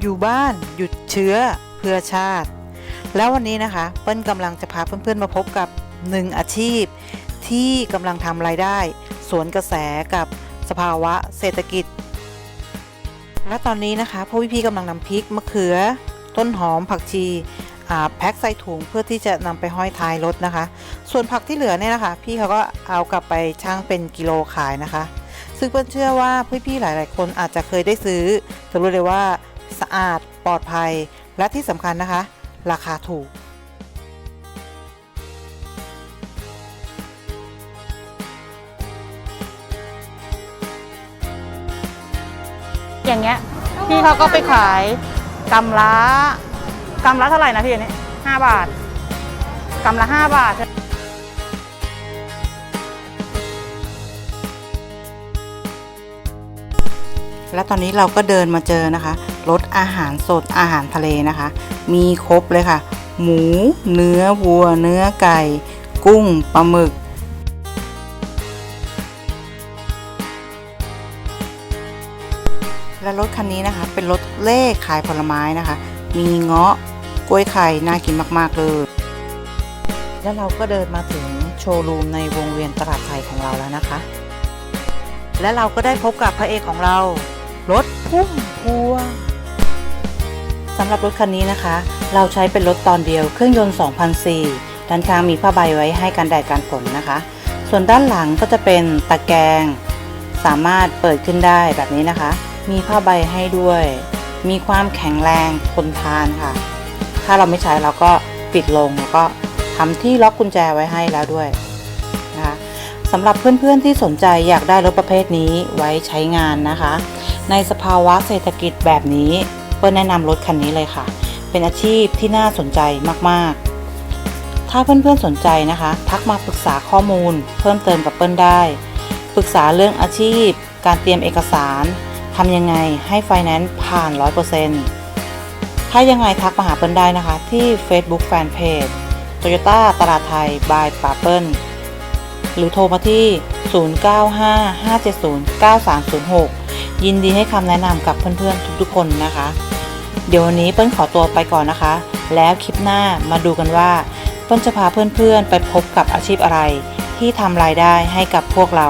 อยู่บ้าน หยุดเชื้อเพื่อชาติ แล้ววันนี้นะคะ เปิ้ลกำลังจะพาเพื่อนๆมาพบกับหนึ่งอาชีพ ที่กำลังทำรายได้ สวนกระแสกับสภาวะเศรษฐกิจ และตอนนี้นะคะพ่อพี่ๆกำลังนำพริกมะเขือ ต้นหอมผักชีแพ็คใส่ถุงเพื่อที่จะนำไปห้อยท้ายรถนะคะ ส่วนผักที่เหลือเนี่ยนะคะ พี่เขาก็เอากลับไปช่างเป็นกิโลขายนะคะ ซึ่งเปิ้ลเชื่อว่าพี่ๆหลาย ๆ คนอาจจะเคยได้ซื้อจะรู้เลยว่า สะอาด ปลอดภัย และที่สำคัญนะคะ ราคาถูก อย่างเงี้ยพี่เขาก็ไปขายกำละกำละเท่าไหร่นะพี่อันนี้ห้าบาทกำละห้าบาท และตอนนี้เราก็เดินมาเจอนะคะรถอาหารสดอาหารทะเลนะคะ มีครบเลยค่ะ หมู เนื้อวัว เนื้อไก่ กุ้งปลาหมึกและรถคันนี้นะคะ เป็นรถเล่ขายผลไม้นะคะ มีเงาะกล้วยไข่น่ากินมากๆเลย แล้วเราก็เดินมาถึงโชว์รูมในวงเวียนตลาดไทยของเราแล้วนะคะ และเราก็ได้พบกับพระเอกของเรา รถพุ่มพวงสำหรับรถคันนี้นะคะ เราใช้เป็นรถตอนเดียวเครื่องยนต์2004ด้านข้างมีผ้าใบไว้ให้กันแดดกันฝนนะคะ ส่วนด้านหลังก็จะเป็นตะแกรงสามารถเปิดขึ้นได้แบบนี้นะคะ มีผ้าใบให้ด้วย มีความแข็งแรงทนทานค่ะ ถ้าเราไม่ใช้เราก็ปิดลงแล้วก็ทำที่ล็อกกุญแจไว้ให้แล้วด้วยนะคะสำหรับเพื่อนๆที่สนใจอยากได้รถประเภทนี้ไว้ใช้งานนะคะ ในสภาวะเศรษฐกิจแบบนี้เปิ้ลแนะนำรถคันนี้เลยค่ะ เป็นอาชีพที่น่าสนใจมากๆ ถ้าเพื่อนๆสนใจนะคะ ทักมาปรึกษาข้อมูล เพิ่มเติมกับเปิ้ลได้ ปรึกษาเรื่องอาชีพ การเตรียมเอกสารทำยังไงให้ไฟแนนซ์ผ่าน 100%ถ้ายังไงทักมาหาเปิ้ลได้นะคะ ที่ Facebook Fanpage Toyota ตลาดไทย by ป่าเปิ้ลหรือโทรมาที่ 0955709306 ยินดีให้คำแนะนำกับเพื่อนๆทุกๆคนนะคะ เดี๋ยววันนี้เปิ้ลขอตัวไปก่อนนะคะ แล้วคลิปหน้ามาดูกันว่า เปิ้ลจะพาเพื่อนๆ ไปพบกับอาชีพอะไร ที่ทำรายได้ให้กับพวกเรา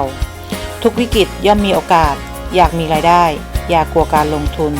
ทุกวิกฤตย่อมมีโอกาส อยากมีรายได้ อย่ากลัวการลงทุน